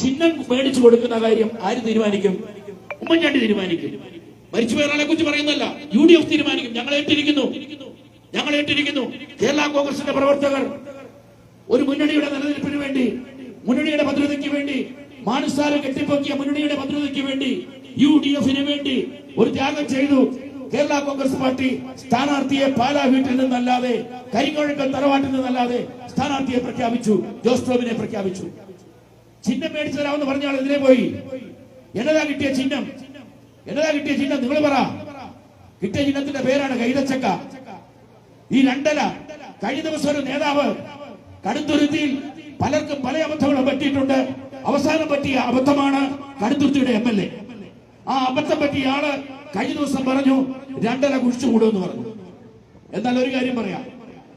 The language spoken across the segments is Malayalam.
ചിഹ്നം മേടിച്ചു കൊടുക്കുന്ന കാര്യം ആര് തീരുമാനിക്കും? ഉമ്മൻചാണ്ടി തീരുമാനിക്കും. മരിച്ചു ഒരാളെ കുറിച്ച് പറയുന്നല്ല യു ഡി എഫ് തീരുമാനിക്കും. ഞങ്ങൾ ഏറ്റിരിക്കുന്നു. ഞങ്ങൾ ഏറ്റിരിക്കുന്നു. കേരള കോൺഗ്രസിന്റെ പ്രവർത്തകർ ഒരു മുന്നണിയുടെ നിലനിൽപ്പിന് വേണ്ടി മുന്നണിയുടെ ഭദ്രതയ്ക്ക് വേണ്ടി മാനസാര കെട്ടിപ്പൊക്കിയ മുന്നണിയുടെ ഭദ്രതയ്ക്ക് വേണ്ടി യു ഡി എഫിന് വേണ്ടി ഒരു ത്യാഗം ചെയ്തു കേരള കോൺഗ്രസ് പാർട്ടി സ്ഥാനാർത്ഥിയെ പാലാ വീട്ടിൽ നിന്നല്ലാതെ കരിങ്ങോഴക്കൽ തറവാട്ടിൽ നിന്നല്ലാതെ സ്ഥാനാർത്ഥിയെ പ്രഖ്യാപിച്ചു. ജോസ് ടോമിനെ പ്രഖ്യാപിച്ചു. ചിഹ്നം മേടിച്ചു തരാമെന്ന് പറഞ്ഞ ആൾ എതിരെ പോയി? എന്നതാ കിട്ടിയ ചിഹ്നം? എന്നതാ കിട്ടിയ ചിഹ്നം? നിങ്ങൾ പറ. കിട്ടിയ ചിഹ്നത്തിന്റെ പേരാണ് കൈതച്ചക്ക. ഈ രണ്ടല കഴിഞ്ഞ ദിവസം ഒരു നേതാവ് കടുത്തുരുത്തിയിൽ പലർക്കും പല അബദ്ധങ്ങളും പറ്റിയിട്ടുണ്ട്. അവസാനം പറ്റിയ അബദ്ധമാണ് കടുത്തുരുത്തിയുടെ എം എൽ എ. ആ അബദ്ധം പറ്റിയ ആൾ കഴിഞ്ഞ ദിവസം പറഞ്ഞു രണ്ടര കുഴിച്ചു കൂടുമെന്ന് പറഞ്ഞു. എന്നാൽ ഒരു കാര്യം പറയാം.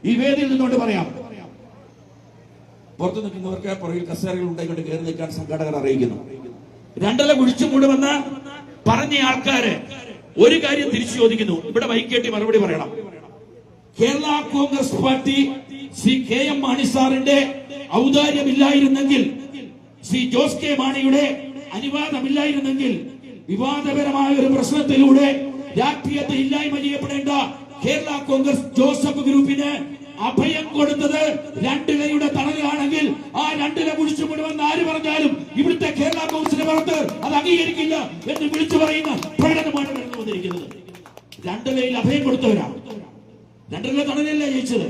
ഈ വേദിയിൽ നിന്നുകൊണ്ട് പറയാം. പുറത്തു നിൽക്കുന്നവർക്ക് പുറകിൽ കസേരകൾ ഉണ്ടായിക്കൊണ്ട് കയറി നിൽക്കാൻ സംഘാടകർ അറിയിക്കുന്നു. രണ്ടല കുഴിച്ചു കൂടുമെന്ന് പറഞ്ഞ ആൾക്കാര് ഒരു കാര്യം തിരിച്ചു ചോദിക്കുന്നു. ഇവിടെ വൈകേട്ടി മറുപടി പറയണം. Kerala Congress party Shri K M Mani സാറിന്റെ ഔദാര്യമില്ലായിരുന്നെങ്കിൽ ശ്രീ ജോസ് കെ മാണിയുടെ അനുവാദമില്ലായിരുന്നെങ്കിൽ വിവാദപരമായ ഒരു പ്രശ്നത്തിലൂടെ രാഷ്ട്രീയത്തെ ഇല്ലായ്മ ചെയ്യപ്പെടേണ്ട കേരള കോൺഗ്രസ് ജോസഫ് ഗ്രൂപ്പിന് അഭയം കൊടുത്തത് രണ്ടിലയുടെ തണലാണെങ്കിൽ ആ രണ്ടില കുഴിച്ചു മുഴുവൻ ആര് പറഞ്ഞാലും ഇവിടുത്തെ കേരള കോൺഗ്രസിന്റെ പുറത്ത് അത് അംഗീകരിക്കില്ല എന്ന് വിളിച്ചു പറയുന്ന പ്രകടനമാണ് നടന്നു വന്നിരിക്കുന്നത്. രണ്ടിലയിൽ അഭയം കൊടുത്തവരാണ് രണ്ടില തണലല്ലേ ജയിച്ചത്?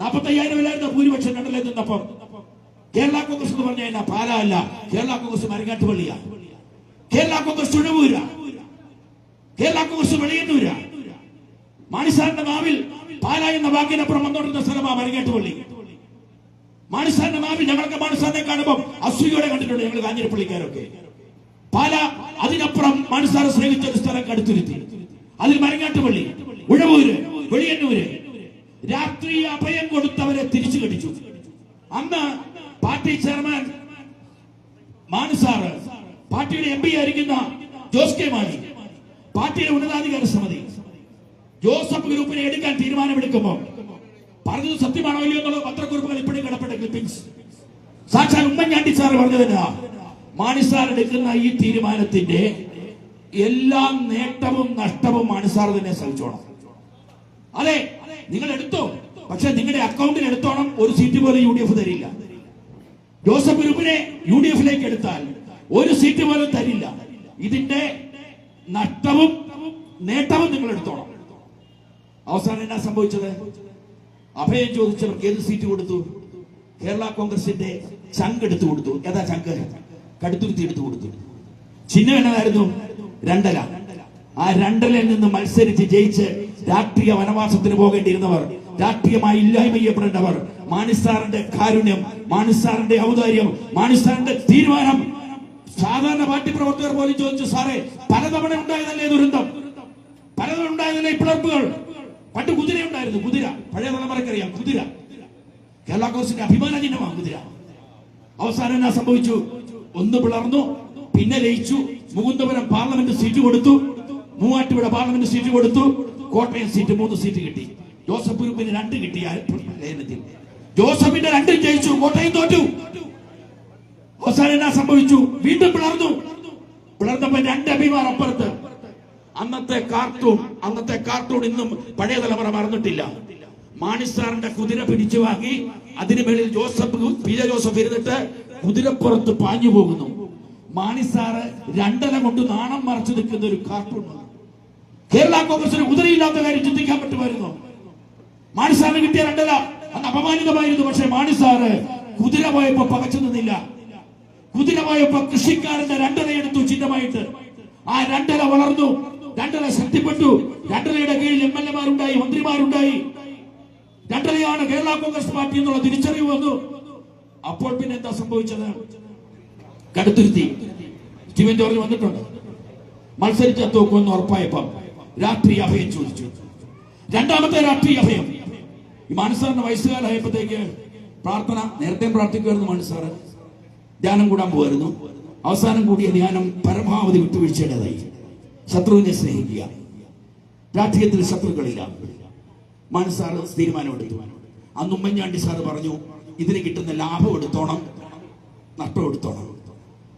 നാൽപ്പത്തി അയ്യായിരം അല്ലായിരുന്നു ഭൂരിപക്ഷം രണ്ടിലെ നിന്നപ്പം? കേരള കോൺഗ്രസ് എന്ന് പറഞ്ഞു കഴിഞ്ഞാൽ പാല അല്ല കേരള കോൺഗ്രസ് മരങ്ങാട്ടുപള്ളിയ. കേരള കോൺഗ്രസ് തുഴവൂരാ കേരള കോൺഗ്രസ് വെളിയന്നൂരാ. മാണിസാറിന്റെ നാവിൽ പാല എന്ന വാക്കിനപ്പുറം വന്നോണ്ടിരുന്ന സ്ഥലമാ മരങ്ങാട്ടുപള്ളി മാണിസാറിന്റെ മാവി ഞങ്ങൾക്ക് മാണിസാറിനെ കാണുമ്പോൾ അസൂയോടെ കണ്ടിട്ടുണ്ട് ഞങ്ങൾ കാഞ്ഞിരപ്പള്ളിക്കാരൊക്കെ. പാല അതിനപ്പുറം മാണിസാറ് സ്നേഹിച്ച ഒരു സ്ഥലം കടുത്തിരുത്തി. അതിൽ മരങ്ങാട്ടുപള്ളി ഉഴവൂര് വെളിയന്നൂര്. രാത്രി അഭയം കൊടുത്തവരെ തിരിച്ചു കടിച്ചു. അന്ന് പാർട്ടി ചെയർമാൻ മാനുസാറ് പാർട്ടിയുടെ എം പി ആയിരിക്കുന്ന ജോസ് കെ മാണി പാർട്ടിയുടെ ഉന്നതാധികാര സമിതി ജോസഫ് ഗ്രൂപ്പിനെ എടുക്കാൻ തീരുമാനമെടുക്കുമ്പോൾ പറഞ്ഞത് സത്യമാണോ ഇല്ലയോ എന്നുള്ള പത്രക്കുറിപ്പുകൾ ഇപ്പോഴും കിടപ്പെട്ട ക്ലിപ്പിംഗ്സ് സാക്ഷാൽ ഉമ്മൻചാണ്ടി സാർ പറഞ്ഞതിനാ മാണി സാർ എടുക്കുന്ന ഈ തീരുമാനത്തിന്റെ എല്ലാ നേട്ടവും നഷ്ടവും മാണി സാർ തന്നെ സഹിച്ചോണം. അതെ നിങ്ങൾ എടുത്തോ? പക്ഷെ നിങ്ങളുടെ അക്കൗണ്ടിൽ എടുത്തോണം ഒരു സീറ്റ് പോലും യു ഡി എഫ് തരില്ല. ജോസഫ് ഗ്രൂപ്പിനെ യു ഡി എഫിലേക്ക് എടുത്താൽ ഒരു സീറ്റ് പോലും തരില്ല. ഇതിന്റെ നഷ്ടവും നേട്ടവും നിങ്ങൾ എടുത്തോണം. അവസാനം എന്നാ സംഭവിച്ചത്? അഭയം ചോദിച്ചവർക്ക് ഏത് സീറ്റ് കൊടുത്തു? കേരള കോൺഗ്രസിന്റെ ചങ്ക് എടുത്തു കൊടുത്തു. ഏതാ ചങ്ക്? കടുത്തുരുത്തി എടുത്തു കൊടുത്തു. ചിഹ്നം എന്നതായിരുന്നു രണ്ടല ആ രണ്ടലയിൽ നിന്ന് മത്സരിച്ച് ജയിച്ച് രാഷ്ട്രീയ വനവാസത്തിന് പോകേണ്ടിയിരുന്നവർ രാഷ്ട്രീയമായി ഇല്ലായ്മ ചെയ്യപ്പെടേണ്ടവർ മാണിസാറിന്റെ കാരുണ്യം മാണിസാറിന്റെ ഔദാര്യം മാണിസാറിന്റെ തീരുമാനം. സാധാരണ പാർട്ടി പ്രവർത്തകർ പോലും ചോദിച്ചു സാറേ പലതവണ ഉണ്ടായതല്ലേ ദുരന്തം? പലതവണ ഉണ്ടായതല്ലേ പിളർപ്പുകൾ? പണ്ട് കുതിര ഉണ്ടായിരുന്നു കുതിര. പഴയ തലമുറക്കറിയാം കുതിര. കേരള കോൺഗ്രസിന്റെ അഭിമാന ചിഹ്നമാണ് കുതിര. അവസാനം എന്നാ സംഭവിച്ചു? ഒന്ന് പിളർന്നു പിന്നെ ലയിച്ചു. മുകുന്ദപുരം പാർലമെന്റ് സീറ്റ് കൊടുത്തു. മൂവാറ്റുപുഴ പാർലമെന്റ് സീറ്റ് കൊടുത്തു. കോട്ടയം സീറ്റ് മൂന്ന് സീറ്റ് കിട്ടി. ജോസഫ് ഗ്രൂപ്പിന് രണ്ട് കിട്ടി ലയനത്തിൽ ജോസഫിന്റെ രണ്ടും ജയിച്ചു കോട്ടയം തോറ്റു. അവസാനം എന്നാ സംഭവിച്ചു? വീണ്ടും പിളർന്നു. പിളർന്നപ്പോ രണ്ട് അഭിമാനം അപ്പുറത്ത്. അന്നത്തെ കാർട്ടൂൺ അന്നത്തെ കാർട്ടൂൺ ഇന്നും പഴയ തലമുറ മറന്നിട്ടില്ല. മാണിസാറിന്റെ കുതിര പിടിച്ചു വാങ്ങി അതിനു മേളിൽ ജോസഫ് പി ജെ ജോസഫ് ഇരുന്നിട്ട് കുതിരപ്പുറത്ത് പാഞ്ഞു പോകുന്നു. മാണിസാറ് രണ്ടര കൊണ്ട് നാണം മറച്ചു നിൽക്കുന്ന ഒരു കാർട്ടൂൺ. കേരള കോൺഗ്രസിന് കുതിരയില്ലാത്ത കാര്യം ചിന്തിക്കാൻ പറ്റുമായിരുന്നു? മാണിസാറിന് കിട്ടിയ രണ്ടര അന്ന് അപമാനിതമായിരുന്നു പക്ഷെ മാണിസാറ് കുതിര പോയപ്പോ പകച്ചു നിന്നില്ല. കുതിര പോയപ്പോ കൃഷിക്കാരന്റെ രണ്ടര എടുത്തു ചിഹ്നമായിട്ട് ആ രണ്ടര വളർന്നു. രണ്ടര ശക്തിപ്പെട്ടു. രണ്ടരയുടെ കീഴിൽ എം എൽ എമാരുണ്ടായി മന്ത്രിമാരുണ്ടായി. രണ്ടരയാണ് കേരള കോൺഗ്രസ് പാർട്ടി എന്നുള്ള തിരിച്ചറിവ് വന്നു. അപ്പോൾ പിന്നെ എന്താ സംഭവിച്ചത്? കടുത്തുരുത്തി സ്റ്റീവൻ ജോർജ് വന്നിട്ടുണ്ട്. മത്സരിച്ച തോക്കുമെന്ന് ഉറപ്പായപ്പം രാത്രി അഭയം ചോദിച്ചു. രണ്ടാമത്തെ രാത്രി അഭയം. ഈ മാനസാറിന്റെ വയസ്സുകാലായപ്പോഴത്തേക്ക് പ്രാർത്ഥന നേരത്തെ പ്രാർത്ഥിക്കുമായിരുന്നു മാനസാറ്. ധ്യാനം കൂടാൻ പോയിരുന്നു അവസാനം കൂടിയ ധ്യാനം പരമാവധി വിട്ടുവീഴ്ചയുടേതായി. ശത്രുവിനെ സ്നേഹിക്കുക. രാഷ്ട്രീയത്തിൽ ശത്രുക്കളില്ല. മനസ്സാറ് തീരുമാനമെടുത്തു. അന്ന് ഉമ്മൻചാണ്ടി സാറ് പറഞ്ഞു ഇതിന് കിട്ടുന്ന ലാഭം എടുത്തോണം നഷ്ടം എടുത്തോണം.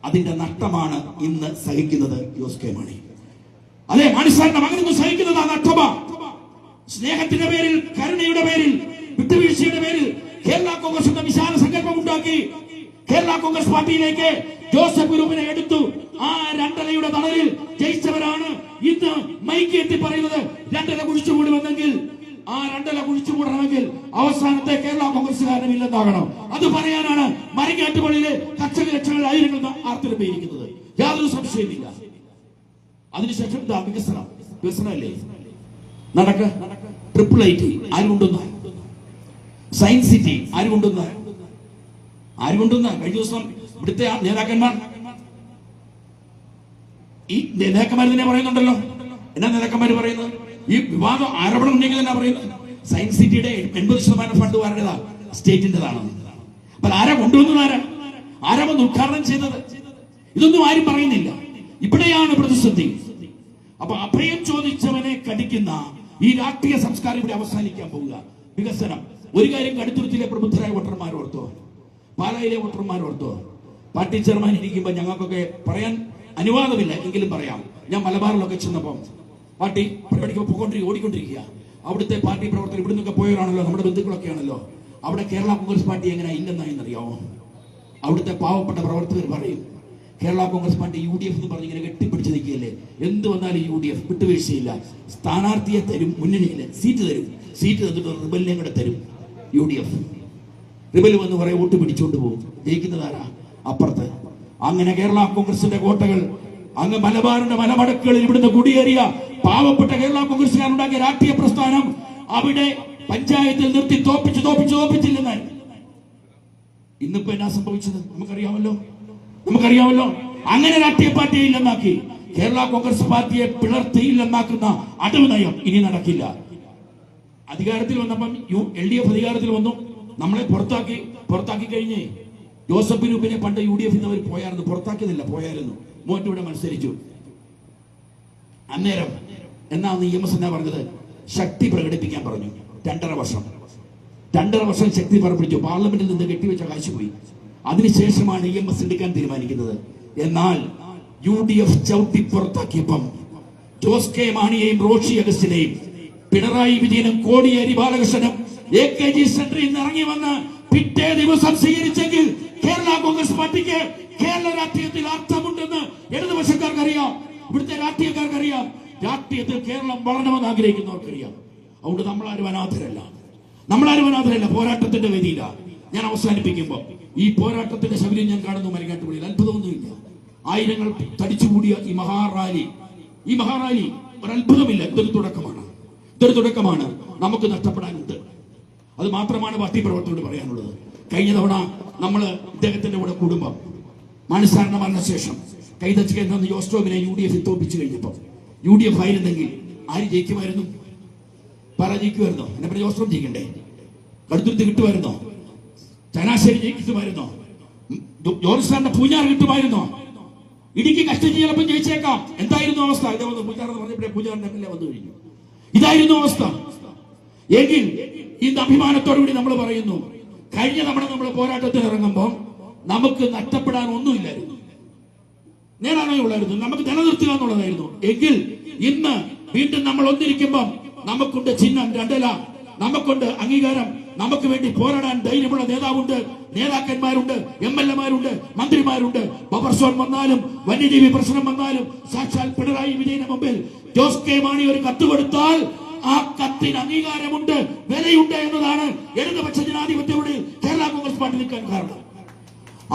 അതിന്റെ നഷ്ടമാണ് ഇന്ന് സഹിക്കുന്നത് ജോസ് കെ മണി. അതെ മാണിസാറിന്റെ മകൻ ഇന്ന് സഹിക്കുന്നത് ആ നഷ്ടമാ. സ്നേഹത്തിന്റെ പേരിൽ കരുണയുടെ പേരിൽ വിട്ടുവീഴ്ചയുടെ പേരിൽ കേരള കോൺഗ്രസ് വിശാല സങ്കല്പം ഉണ്ടാക്കി കേരള കോൺഗ്രസ് പാർട്ടിയിലേക്ക് ജോസഫ് ഗ്രൂപ്പിനെ എടുത്തു. ആ രണ്ടരയുടെ തണലിൽ ജയിച്ചവരാണ് ഇന്ന് മൈക്ക് എത്തി പറയുന്നത്. രണ്ടര കുഴിച്ചു കൂടുമെന്നെങ്കിൽ ആ രണ്ടര കുഴിച്ചുകൂടണമെങ്കിൽ അവസാനത്തെ കേരള കോൺഗ്രസ്സുകാരനും ഇല്ലെന്നാകണം. അത് പറയാനാണ് മരങ്ങാറ്റുപള്ളിയിലെ കച്ചക ലക്ഷങ്ങൾ ആയിരങ്ങൾ ആർത്തിരപ്പിയിരിക്കുന്നത്. യാതൊരു സംശയമില്ല അതിനുശേഷം ഇതാ വികസനം. വികസനമല്ലേ? നടക്ക. ട്രിപ്പിൾ ഐ ടി കൊണ്ടുവന്ന സയൻസ് സിറ്റി ആര് കൊണ്ടുവന്ന ആര് കൊണ്ടുവന്ന കഴിഞ്ഞ ദിവസം ഇവിടുത്തെ ആ നേതാക്കന്മാർ. ഈ നേതാക്കന്മാർ തന്നെ പറയുന്നുണ്ടല്ലോ. എന്നാ നേതാക്കന്മാർ പറയുന്നത്? ഈ വിവാദം ആരോപണം ഉണ്ടെങ്കിൽ തന്നെ പറയുന്നത്? സയൻസ് സിറ്റിയുടെ എൺപത് ശതമാനം ഫണ്ട് ആരുടേതാ? സ്റ്റേറ്റിന്റേതാണ് അപ്പൊ ആരാ കൊണ്ടുവന്നത് ആരാ? ആരാ വന്ന് ഉദ്ഘാടനം ചെയ്തത്? ഇതൊന്നും ആരും പറയുന്നില്ല. ഇവിടെയാണ് പ്രതിസന്ധി. അപ്പൊ അഭയം ചോദിച്ചവനെ കടിക്കുന്ന ഈ രാഷ്ട്രീയ സംസ്കാരം ഇവിടെ അവസാനിക്കാൻ പോവുക. വികസനം. ഒരു കാര്യം കടുത്തുരുത്തിലെ പ്രബുദ്ധരായ വോട്ടർമാർ ഓർത്തോ പാലായിലെ വോട്ടർമാർ പാർട്ടി ചെയർമാൻ ഇരിക്കുമ്പോൾ ഞങ്ങൾക്കൊക്കെ പറയാൻ അനുവാദമില്ല എങ്കിലും പറയാം. ഞാൻ മലബാറിലൊക്കെ ചെന്നപ്പം പാർട്ടി പരിപാടിക്ക് പോയിക്കൊണ്ടിരിക്കുക ഓടിക്കൊണ്ടിരിക്കുക. അവിടുത്തെ പാർട്ടി പ്രവർത്തകർ ഇവിടെ നിന്നൊക്കെ പോയവരാണല്ലോ നമ്മുടെ ബന്ധുക്കളൊക്കെയാണല്ലോ. അവിടെ കേരള കോൺഗ്രസ് പാർട്ടി എങ്ങനെ ഇല്ലെന്നായെന്നറിയാമോ അവിടുത്തെ പാവപ്പെട്ട പ്രവർത്തകർ പറയും Kerala Congress party U D F എന്ന് പറഞ്ഞ് ഇങ്ങനെ കെട്ടിപ്പിടിച്ച് നിൽക്കുകയല്ലേ? എന്ത് വന്നാലും യു ഡി എഫ് വിട്ടുവീഴ്ചയില്ല. സ്ഥാനാർത്ഥിയെ തരും മുന്നണിയിൽ സീറ്റ് തരും. സീറ്റ് തന്നിട്ട് റിബലിനെ കൂടെ തരും യു ഡി എഫ് റിബൽ വന്ന് കുറെ വോട്ട് പിടിച്ചുകൊണ്ട് പോകും. ജയിക്കുന്നതാരാ? അപ്പുറത്ത്. അങ്ങനെ കേരള കോൺഗ്രസിന്റെ കോട്ടകൾ അങ്ങ് മലബാറിന്റെ മലമടക്കുകളിൽ ഇവിടുന്ന് കുടിയേറിയ പാവപ്പെട്ട കേരള കോൺഗ്രസുകാരുണ്ടാക്കിയ രാഷ്ട്രീയ പ്രസ്ഥാനം അവിടെ പഞ്ചായത്തിൽ നിർത്തി തോപ്പിച്ച് തോപ്പിച്ച് തോപ്പിച്ചില്ലെന്ന്. ഇന്നിപ്പോ എന്നാ സംഭവിച്ചത്? നമുക്കറിയാമല്ലോ. നമുക്കറിയാമല്ലോ. അങ്ങനെ രാഷ്ട്രീയ പാർട്ടിയെ ഇല്ലെന്നാക്കി. കേരള കോൺഗ്രസ് പാർട്ടിയെ പിളർത്തിയില്ലെന്നാക്കുന്ന അടവ് നയം ഇനി നടക്കില്ല. അധികാരത്തിൽ വന്നപ്പം യു എൽ ഡി എഫ് അധികാരത്തിൽ വന്നു. നമ്മളെ പുറത്താക്കി പുറത്താക്കി കഴിഞ്ഞ് ജോസഫ് ഗ്രൂപ്പിനെ പണ്ട് യു ഡി എഫിൽ നിന്ന് അവർ പോയായിരുന്നു. പുറത്താക്കിയതല്ല പോയായിരുന്നു. മോറ്റിവിടെ മത്സരിച്ചു. അന്നേരം എന്നാ നിയമസ എന്നാ പറഞ്ഞത്? ശക്തി പ്രകടിപ്പിക്കാൻ പറഞ്ഞു. രണ്ടര വർഷം. രണ്ടര വർഷം ശക്തി പ്രകടിപ്പിച്ചു പാർലമെന്റിൽ നിന്ന് കെട്ടിവെച്ച കാശ് പോയി. അതിനുശേഷമാണ് ഇ എം എസ് എടുക്കാൻ തീരുമാനിക്കുന്നത്. എന്നാൽ യു ഡി എഫ് ചവിട്ടി പുറത്താക്കിയപ്പം ജോസ് കെ മാണിയെയും റോഷി അഗസ്റ്റിനെയും പിണറായി വിജയനും കോടിയേരി ബാലകൃഷ്ണനും എ കെ ജി സെന്ററിൽ നിന്ന് ഇറങ്ങി വന്ന് പിറ്റേ ദിവസം സ്വീകരിച്ചെങ്കിൽ കോൺഗ്രസ് പാർട്ടിക്ക് കേരള രാഷ്ട്രീയത്തിൽ അർത്ഥമുണ്ടെന്ന് ഇടതുപക്ഷക്കാർക്ക് അറിയാം ഇവിടുത്തെ രാഷ്ട്രീയക്കാർക്ക് അറിയാം രാഷ്ട്രീയത്തിൽ കേരളം വളരണമെന്ന് ആഗ്രഹിക്കുന്നവർക്കറിയാം. അതുകൊണ്ട് നമ്മളാരും അനാഥരല്ല. നമ്മളാരും അനാഥരല്ല. പോരാട്ടത്തിന്റെ വേദിയിലാണ് ഞാൻ അവസാനിപ്പിക്കുമ്പോൾ ഈ പോരാട്ടത്തിന്റെ ശബരി ഞാൻ കാണുന്നു മലങ്ങാട്ടുപള്ളിയിൽ അത്ഭുതമൊന്നുമില്ല. ആയിരങ്ങൾ തടിച്ചുകൂടിയ ഈ മഹാറാലി ഈ മഹാറാലി ഒരു അത്ഭുതമില്ല ഇതൊരു തുടക്കമാണ്. ഇതൊരു തുടക്കമാണ്. നമുക്ക് നഷ്ടപ്പെടാനുണ്ട്. അത് മാത്രമാണ് പാർട്ടി പ്രവർത്തകരോട് പറയാനുള്ളത്. കഴിഞ്ഞ തവണ നമ്മൾ ഇദ്ദേഹത്തിന്റെ കൂടെ കുടുംബം വന്ന ശേഷം കൈതച്ച് കേന്ദ്രം ജോസ്റ്റോമിനെ യു ഡി എഫ് തോപ്പിച്ചു കഴിഞ്ഞപ്പോൾ യു ഡി എഫ് ആയിരുന്നെങ്കിൽ ആര് ജയിക്കുമായിരുന്നു? പറ ജയിക്കുമായിരുന്നോ എന്നെ പറഞ്ഞ ജോസ്റ്റോം ജയിക്കണ്ടേ? കടുത്തുരുത്ത് കിട്ടുമായിരുന്നോ? ചനാശ്ശേരി ജയിക്കുമായിരുന്നോ? ജോർജ് പൂഞ്ഞാർ കിട്ടുമായിരുന്നോ? ഇടുക്കി കഷ്ടം ചിലപ്പോൾ ജയിച്ചേക്കാം. എന്തായിരുന്നു അവസ്ഥ? ഇതേ വന്ന് പൂജാർ പൂജാറിന്റെ എം എൽ എ വന്നു കഴിഞ്ഞു. ഇതായിരുന്നു അവസ്ഥ. എങ്കിൽ ഇന്ന് അഭിമാനത്തോടുകൂടി നമ്മൾ പറയുന്നു കഴിഞ്ഞ തവണ നമ്മൾ പോരാട്ടത്തിൽ ഇറങ്ങുമ്പോൾ നമുക്ക് നഷ്ടപ്പെടാൻ ഒന്നുമില്ലായിരുന്നു. നേടാനേ ഉള്ളായിരുന്നു. നമുക്ക് നിലനിർത്തുക എന്നുള്ളതായിരുന്നു. എങ്കിൽ ഇന്ന് വീണ്ടും നമ്മൾ ഒന്നിരിക്കുമ്പോൾ നമുക്കുണ്ട് ചിഹ്നം രണ്ടല. നമുക്കുണ്ട് അംഗീകാരം. നമുക്ക് വേണ്ടി പോരാടാൻ ധൈര്യമുള്ള നേതാവുണ്ട് നേതാക്കന്മാരുണ്ട് എം എൽ എമാരുണ്ട് മന്ത്രിമാരുണ്ട്. ബഫർ സോൺ വന്നാലും വന്യജീവി പ്രശ്നം വന്നാലും സാക്ഷാൽ പിണറായി വിജയന് മുമ്പിൽ ജോസ് കെ മാണി ഒരു കത്ത് കൊടുത്താൽ ആ കത്തിന് അംഗീകാരമുണ്ട് വിലയുണ്ട് എന്നതാണ് ഇടതുപക്ഷ ജനാധിപത്യയുടെ കേരള കോൺഗ്രസ് പാർട്ടി നിൽക്കാൻ കാരണം.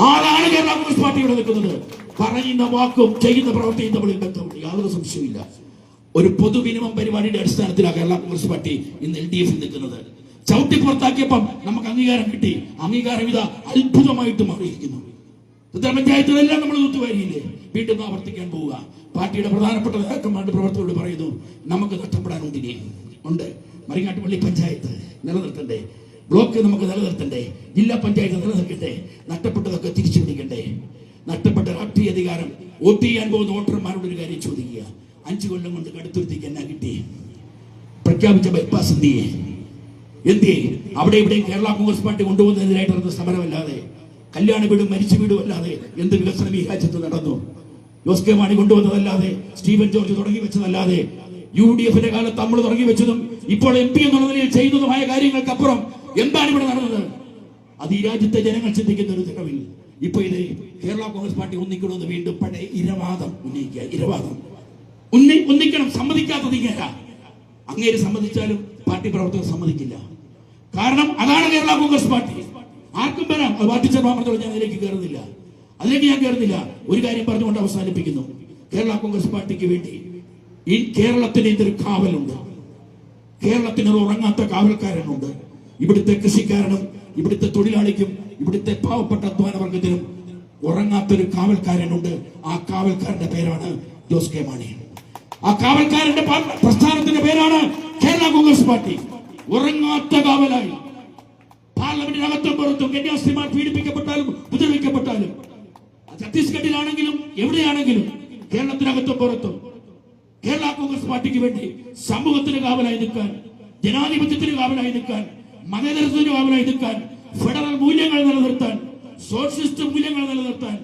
ആരാണ് കേരള കോൺഗ്രസ് പാർട്ടി ഇവിടെ നിൽക്കുന്നത്? പറയുന്ന വാക്കും ചെയ്യുന്ന പ്രവൃത്തിയും തമ്മിൽ ബന്ധമുണ്ട്. യാതൊരു സംശയമില്ല ഒരു പൊതു മിനിമം പരിപാടിയുടെ അടിസ്ഥാനത്തിലാണ് കേരള കോൺഗ്രസ് പാർട്ടി ഇന്ന് എൽ ഡി എഫിൽ നിൽക്കുന്നത്. ചവിട്ടി പുറത്താക്കിയപ്പം നമുക്ക് അംഗീകാരം കിട്ടി. അംഗീകാരം ഇതാ അത്ഭുതമായിട്ട് മാറിയിരിക്കുന്നു. പഞ്ചായത്തുകളെല്ലാം നമ്മൾ തൂത്തുവാരിയില്ലേ വീണ്ടും ആവർത്തിക്കാൻ പോവുക. പാർട്ടിയുടെ പ്രധാനപ്പെട്ട നേതാക്കന്മാരുടെ പ്രവർത്തകരോട് പറയുന്നു നമുക്ക് നഷ്ടപ്പെടാനുണ്ട് ഉണ്ട്. മറികാട്ടുപള്ളി പഞ്ചായത്ത് നിലനിർത്തണ്ടേ. ബ്ലോക്ക് നമുക്ക് നിലനിർത്തണ്ടേ. ജില്ലാ പഞ്ചായത്ത് നിലനിർത്തണ്ടേ നഷ്ടപ്പെട്ടതൊക്കെ തിരിച്ചു പിടിക്കണ്ടേ നഷ്ടപ്പെട്ട രാഷ്ട്രീയ അധികാരം വോട്ട് ചെയ്യാൻ പോകുന്ന വോട്ടർമാരോട് ഒരു കാര്യം ചോദിക്കുക. അഞ്ചു കൊല്ലം കൊണ്ട് കടുത്തുരുത്തിക്ക് എന്നാ കിട്ടി? പ്രഖ്യാപിച്ച ബൈപ്പാസ് എന്ത് ചെയ്യേ എന്ത് ചെയ്യും അവിടെ ഇവിടെയും കേരള കോൺഗ്രസ് പാർട്ടി കൊണ്ടുപോകുന്നതിനായിട്ട് നടന്ന സമരമല്ലാതെ കല്യാണ വീടും മരിച്ചു വീടും അല്ലാതെ എന്ത് വികസനം ഈ രാജ്യത്ത് നടന്നു? ജോസ് കെ മാണി കൊണ്ടുവന്നതല്ലാതെ സ്റ്റീവൻ ജോർജ് തുടങ്ങി വെച്ചതല്ലാതെ യു ഡി എഫിന്റെ കാലത്ത് നമ്മൾ തുടങ്ങി വെച്ചതും ഇപ്പോൾ എം പി എന്നുള്ള നിലയിൽ ചെയ്യുന്നതുമായ കാര്യങ്ങൾക്കപ്പുറം എന്താണ് ഇവിടെ നടന്നത്? അത് ഈ രാജ്യത്തെ ജനങ്ങൾ ചിന്തിക്കുന്ന ഒരു തികവിൽ ഇപ്പൊ ഇത് കേരള കോൺഗ്രസ് പാർട്ടി ഒന്നിക്കണമെന്ന് വീണ്ടും പഴയ ഇരവാദം ഉന്നയിക്കുക ഇരവാദം. ഉന്നി ഒന്നിക്കണം സമ്മതിക്കാത്തത് ഇങ്ങനെ അങ്ങേര് സമ്മതിച്ചാലും പാർട്ടി പ്രവർത്തകർ സമ്മതിക്കില്ല. കാരണം അതാണ് കേരള കോൺഗ്രസ് പാർട്ടി. ആർക്കും വരാം. അത് പാർട്ടി ചെറുപ്പം ഞാൻ അതിലേക്ക് കയറുന്നില്ല. അതിലേക്ക് ഞാൻ കയറുന്നില്ല ഒരു കാര്യം പറഞ്ഞുകൊണ്ട് അവസാനിപ്പിക്കുന്നു. കേരള കോൺഗ്രസ് പാർട്ടിക്ക് വേണ്ടി ഈ കേരളത്തിന് ഇതൊരു കാവലുണ്ട്? കേരളത്തിന് ഉറങ്ങാത്ത കാവൽക്കാരനുണ്ട്. ഇവിടുത്തെ കൃഷിക്കാരനും ഇവിടുത്തെ തൊഴിലാളിക്കും ഇവിടുത്തെ പാവപ്പെട്ട അധ്വാന വർഗത്തിനും ഉറങ്ങാത്തൊരു കാവൽക്കാരനുണ്ട്. ആ കാവൽക്കാരന്റെ പേരാണ് ജോസ് കെ മാണി. ആ കാവൽക്കാരന്റെ പ്രസ്ഥാനത്തിന്റെ പേരാണ് കേരള കോൺഗ്രസ് പാർട്ടി. ഉറങ്ങാത്ത കാവലായി. പാർലമെന്റിനകത്തും പുറത്തും കന്യാസ്ത്രീമാർ പീഡിപ്പിക്കപ്പെട്ടാലും ഉപദ്രവിക്കപ്പെട്ടാലും ഛത്തീസ്ഗഡിലാണെങ്കിലും എവിടെയാണെങ്കിലും കേരളത്തിനകത്തും പുറത്തും കേരള കോൺഗ്രസ് പാർട്ടിക്ക് വേണ്ടി സമൂഹത്തിന് കാവലായി നിൽക്കാൻ ജനാധിപത്യത്തിന് കാവലായി നിൽക്കാൻ മതേതരത്വത്തിന് കാവലായി നിൽക്കാൻ ഫെഡറൽ മൂല്യങ്ങൾ നിലനിർത്താൻ സോഷ്യലിസ്റ്റ് മൂല്യങ്ങൾ നിലനിർത്താൻ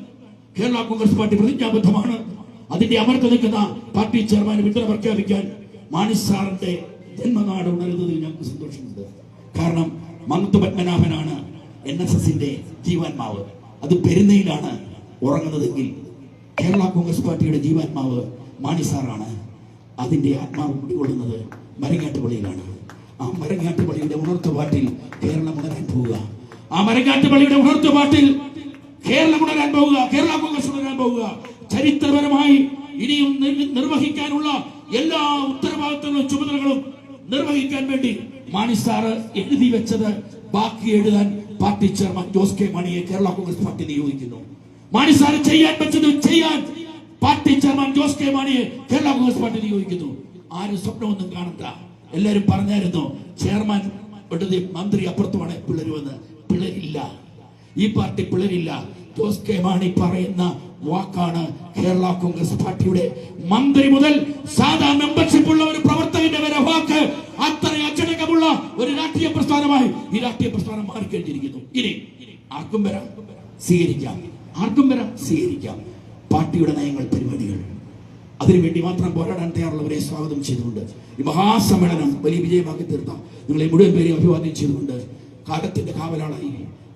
കേരള കോൺഗ്രസ് പാർട്ടി പ്രതിജ്ഞാബദ്ധമാണ്. അതിന്റെ അമർത്ത് നിൽക്കുന്ന പാർട്ടി ചെയർമാൻ പിന്തുണ പ്രഖ്യാപിക്കാൻ മാണിസാറിന്റെ ജന്മനാട് ഉണരുന്നതിൽ ഞങ്ങൾക്ക് സന്തോഷമുണ്ട്. കാരണം മന്ത് പത്മനാഭനാണ് എൻ എസ് എസിന്റെ ജീവാത്മാവ്. അത് പെരുന്നയിലാണ് ഉറങ്ങുന്നതെങ്കിൽ കേരള കോൺഗ്രസ് പാർട്ടിയുടെ ജീവാത്മാവ് മാണിസാറാണ് അതിന്റെ ആത്മാവ് കുടികൊള്ളുന്നത് മരങ്ങാട്ടുപള്ളിയിലാണ്. ആ മരങ്ങാട്ടുപള്ളിയുടെ ഉണർത്തുപാട്ടിൽ കേരളം ഉണരാൻ പോവുക. ആ മരങ്ങാട്ടുപള്ളിയുടെ ഉണർത്തുപാട്ടിൽ കേരളം ഉണരാൻ പോവുക കേരള കോൺഗ്രസ് ഉണരാൻ പോവുക. ചരിത്രപരമായി ഇനിയും നിർ- നിർവഹിക്കാനുള്ള എല്ലാ ഉത്തരവാദിത്തങ്ങളും ചുമതലകളും നിർവഹിക്കാൻ വേണ്ടി മാണി സാറ് എഴുതി വെച്ചത് ബാക്കി എഴുതാൻ പാർട്ടി ചെയർമാൻ ജോസ് കെ മണിയെ കേരള കോൺഗ്രസ് പാർട്ടി നിയോഗിക്കുന്നു. മാണി സാറ് ചെയ്യാൻ വെച്ചത് ചെയ്യാൻ. പാർട്ടി ചെയർമാൻ ജോസ് കെ മാണിയെ കേരള കോൺഗ്രസ് പാർട്ടി നിയോഗിക്കുന്നു. ആരും സ്വപ്നമൊന്നും കാണണ്ട. എല്ലാരും പറഞ്ഞായിരുന്നു ചെയർമാൻ ഇടത് മന്ത്രി അപ്പുറത്തുമാണ് പിള്ളരുവെന്ന് പിള്ളരില്ല ഈ പാർട്ടി പിള്ളരില്ല ജോസ് കെ മാണി പറയുന്ന വാക്കാണ് കേരള കോൺഗ്രസ് പാർട്ടിയുടെ മന്ത്രി മുതൽ സാധാ മെമ്പർഷിപ്പ് ഉള്ള ഒരു പ്രവർത്തകന്റെ വരെ വാക്ക് അത്ര അച്ചടക്കമുള്ള ഒരു രാഷ്ട്രീയ പ്രസ്ഥാനമായി ഈ രാഷ്ട്രീയ പ്രസ്ഥാനം മാറിക്കഴിഞ്ഞിരിക്കുന്നു. ഇനി ആർക്കും വരാം. സ്വീകരിക്കാം. ആർക്കും വരാം സ്വീകരിക്കാം. പാർട്ടിയുടെ നയങ്ങൾ പരിപാടികൾ. അതിനുവേണ്ടി മാത്രം പോരാടാൻ തയ്യാറുള്ളവരെ സ്വാഗതം ചെയ്തുകൊണ്ട് ഈ മഹാസമ്മേളനം വലിയ വിജയമാക്കി തീർത്ത നിങ്ങളെ മുഴുവൻ പേരെ അഭിവാദ്യം ചെയ്തുകൊണ്ട് കാലത്തിന്റെ കാവലാളായി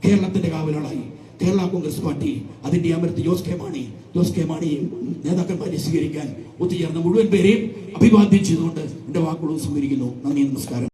കേരളത്തിന്റെ കാവലാളായി കേരള കോൺഗ്രസ് പാർട്ടി അതിന്റെ അമരത്ത് ജോസ് കെ മാണി ജോസ് കെ മാണിയെ നേതാക്കന്മാരെ സ്വീകരിക്കാൻ ഒത്തുചേർന്ന മുഴുവൻ പേരെയും അഭിവാദ്യം ചെയ്തുകൊണ്ട് എന്റെ വാക്കുകളും സ്വീകരിക്കുന്നു. നന്ദി നമസ്കാരം.